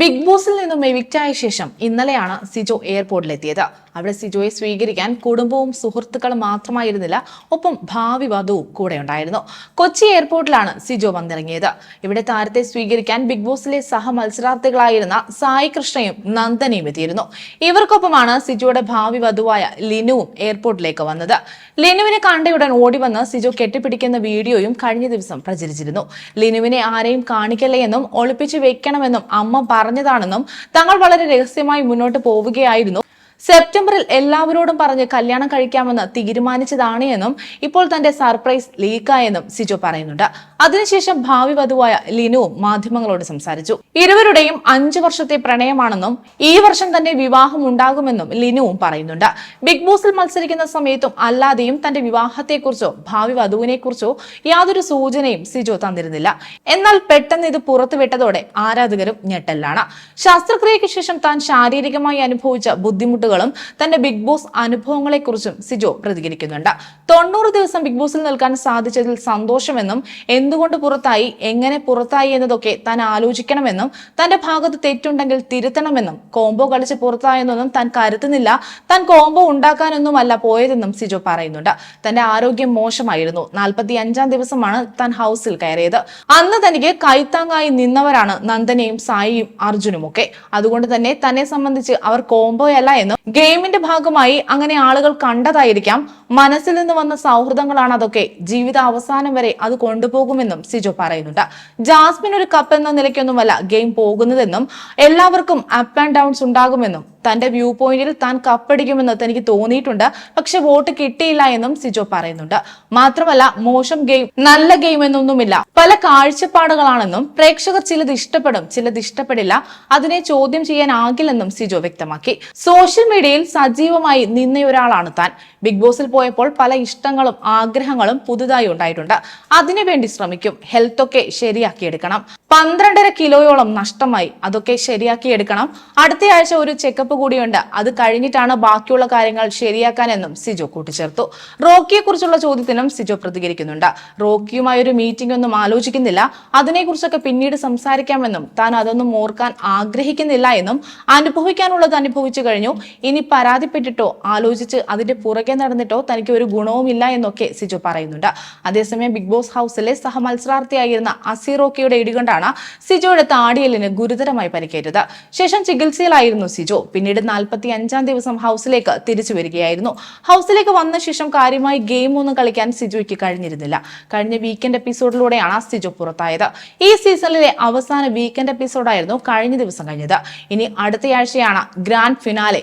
Big ബോസിൽ നിന്നും എവിക്റ്റായ ശേഷം ഇന്നലെയാണ് സിജോ എയർപോർട്ടിലെത്തിയത്. അവിടെ സിജോയെ സ്വീകരിക്കാൻ കുടുംബവും സുഹൃത്തുക്കളും മാത്രമായിരുന്നില്ല. ഒപ്പം ഭാവി വധുവും കൂടെ ഉണ്ടായിരുന്നു. കൊച്ചി എയർപോർട്ടിലാണ് സിജോ വന്നിറങ്ങിയത്. ഇവിടെ താരത്തെ സ്വീകരിക്കാൻ ബിഗ് ബോസിലെ സഹ മത്സരാർത്ഥികളായിരുന്ന സായി കൃഷ്ണയും നന്ദനയും എത്തിയിരുന്നു. ഇവർക്കൊപ്പമാണ് സിജോയുടെ ഭാവി വധുവായ ലിനുവും എയർപോർട്ടിലേക്ക് വന്നത്. ലിനുവിനെ കണ്ടയുടൻ ഓടി വന്ന് സിജോ കെട്ടിപ്പിടിക്കുന്ന വീഡിയോയും കഴിഞ്ഞ ദിവസം പ്രചരിച്ചിരുന്നു. ലിനുവിനെ ആരെയും കാണിക്കല്ലേ എന്നും ഒളിപ്പിച്ചു വെക്കണമെന്നും അമ്മ പറഞ്ഞതാണെന്നും തങ്ങൾ വളരെ രഹസ്യമായി മുന്നോട്ട് പോവുകയായിരുന്നു സെപ്റ്റംബറിൽ എല്ലാവരോടും പറഞ്ഞ് കല്യാണം കഴിക്കാമെന്ന് തീരുമാനിച്ചതാണ് എന്നും ഇപ്പോൾ തന്റെ സർപ്രൈസ് ലീക്കായെന്നും സിജോ പറയുന്നുണ്ട്. അതിനുശേഷം ഭാവി വധുവായ ലിനുവും മാധ്യമങ്ങളോട് സംസാരിച്ചു. ഇരുവരുടെയും അഞ്ചു വർഷത്തെ പ്രണയമാണെന്നും ഈ വർഷം തന്നെ വിവാഹം ഉണ്ടാകുമെന്നും ലിനുവും പറയുന്നുണ്ട്. ബിഗ് ബോസിൽ മത്സരിക്കുന്ന സമയത്തും അല്ലാതെയും തന്റെ വിവാഹത്തെക്കുറിച്ചോ ഭാവി വധുവിനെക്കുറിച്ചോ യാതൊരു സൂചനയും സിജോ തന്നിരുന്നില്ല. എന്നാൽ പെട്ടെന്ന് ഇത് പുറത്തുവിട്ടതോടെ ആരാധകരും ഞെട്ടലാണ് ശസ്ത്രക്രിയയ്ക്ക് ശേഷം താൻ ശാരീരികമായി അനുഭവിച്ച ബുദ്ധിമുട്ടുകളും തന്റെ ബിഗ് ബോസ് അനുഭവങ്ങളെക്കുറിച്ചും സിജോ പ്രതികരിക്കുന്നുണ്ട്. തൊണ്ണൂറ് ദിവസം ബിഗ് ബോസിൽ നിൽക്കാൻ സാധിച്ചതിൽ സന്തോഷമെന്നും എന്തുകൊണ്ട് പുറത്തായി എങ്ങനെ പുറത്തായി എന്നതൊക്കെ താൻ ആലോചിക്കണമെന്നും തന്റെ ഭാഗത്ത് തെറ്റുണ്ടെങ്കിൽ തിരുത്തണമെന്നും കോംബോ കളിച്ച് പുറത്തായെന്നൊന്നും താൻ കരുതുന്നില്ല താൻ കോംബോ ഉണ്ടാക്കാനൊന്നുമല്ല പോയതെന്നും സിജോ പറയുന്നുണ്ട്. തന്റെ ആരോഗ്യം മോശമായിരുന്നു. നാൽപ്പത്തി അഞ്ചാം ദിവസമാണ് താൻ ഹൗസിൽ കയറിയത്. അന്ന് തനിക്ക് കൈത്താങ്ങായി നിന്നവരാണ് നന്ദനയും സായിയും അർജുനും ഒക്കെ അതുകൊണ്ട് തന്നെ തന്നെ സംബന്ധിച്ച് അവർ കോംബോയല്ല എന്നും ഗെയിമിന്റെ ഭാഗമായി അങ്ങനെ ആളുകൾ കണ്ടതായിരിക്കാം. മനസ്സിൽ നിന്ന് വന്ന സൗഹൃദങ്ങളാണ് അതൊക്കെ. ജീവിത അവസാനം വരെ അത് കൊണ്ടുപോകുമെന്നും സിജോ പറയുന്നുണ്ട്. ജാസ്മിൻ ഒരു കപ്പ് എന്ന നിലയ്ക്കൊന്നുമല്ല ഗെയിം പോകുന്നതെന്നും എല്ലാവർക്കും അപ്പ് ആൻഡ് ഡൗൺസ് ഉണ്ടാകുമെന്നും തന്റെ വ്യൂ പോയിന്റിൽ താൻ കപ്പടിക്കുമെന്ന് തനിക്ക് തോന്നിയിട്ടുണ്ട്. പക്ഷെ വോട്ട് കിട്ടിയില്ല എന്നും സിജോ പറയുന്നുണ്ട്. മാത്രമല്ല മോശം ഗെയിം നല്ല ഗെയിം എന്നൊന്നുമില്ല. പല കാഴ്ചപ്പാടുകളാണെന്നും പ്രേക്ഷകർ ചിലത് ഇഷ്ടപ്പെടും ചിലത് ഇഷ്ടപ്പെടില്ല. അതിനെ ചോദ്യം ചെയ്യാനാകില്ലെന്നും സിജോ വ്യക്തമാക്കി. സോഷ്യൽ മീഡിയയിൽ സജീവമായി നിന്നയൊരാളാണ് താൻ. ബിഗ് ബോസിൽ പോയപ്പോൾ പല ഇഷ്ടങ്ങളും ആഗ്രഹങ്ങളും പുതുതായി ഉണ്ടായിട്ടുണ്ട്. അതിനുവേണ്ടി ശ്രമിക്കും. ഹെൽത്ത് ഒക്കെ ശരിയാക്കിയെടുക്കണം. പന്ത്രണ്ടര കിലോയോളം നഷ്ടമായി. അതൊക്കെ ശരിയാക്കിയെടുക്കണം. അടുത്തയാഴ്ച ഒരു ചെക്കപ്പ് കൂടിയുണ്ട്. അത് കഴിഞ്ഞിട്ടാണ് ബാക്കിയുള്ള കാര്യങ്ങൾ ശരിയാക്കാനെന്നും സിജോ കൂട്ടിച്ചേർത്തു. റോക്കിയെക്കുറിച്ചുള്ള ചോദ്യത്തിനും സിജോ പ്രതികരിക്കുന്നുണ്ട്. റോക്കിയുമായി ഒരു മീറ്റിംഗ് ഒന്നും ആലോചിക്കുന്നില്ല. അതിനെക്കുറിച്ചൊക്കെ പിന്നീട് സംസാരിക്കാമെന്നും താൻ അതൊന്നും ഓർക്കാൻ ആഗ്രഹിക്കുന്നില്ല എന്നും അനുഭവിക്കാനുള്ളത് അനുഭവിച്ചു കഴിഞ്ഞു. ഇനി പരാതിപ്പെട്ടിട്ടോ ആലോചിച്ച് അതിന്റെ പുറകെ നടന്നിട്ടോ തനിക്ക് ഒരു ഗുണവുമില്ല എന്നൊക്കെ സിജു പറയുന്നുണ്ട്. അതേസമയം ബിഗ് ബോസ് ഹൗസിലെ സഹമത്സരാർത്ഥിയായിരുന്ന അസിറോക്കിയുടെ ഇടികൊണ്ടാണ് സിജോയുടെ താടിയലിന് ഗുരുതരമായി പരിക്കേറ്റത്. ശേഷം ചികിത്സയിലായിരുന്നു സിജോ. പിന്നീട് നാൽപ്പത്തി അഞ്ചാം ദിവസം ഹൗസിലേക്ക് തിരിച്ചു വരികയായിരുന്നു. ഹൗസിലേക്ക് വന്ന ശേഷം കാര്യമായി ഗെയിം ഒന്നും കളിക്കാൻ സിജോയ്ക്ക് കഴിഞ്ഞിരുന്നില്ല. കഴിഞ്ഞ വീക്കെൻഡ് എപ്പിസോഡിലൂടെയാണ് സിജോ പുറത്തായത്. ഈ സീസണിലെ അവസാന വീക്കെൻഡ് എപ്പിസോഡായിരുന്നു കഴിഞ്ഞ ദിവസം കഴിഞ്ഞത്. ഇനി അടുത്തയാഴ്ചയാണ് ഗ്രാൻഡ് ഫിനാലെ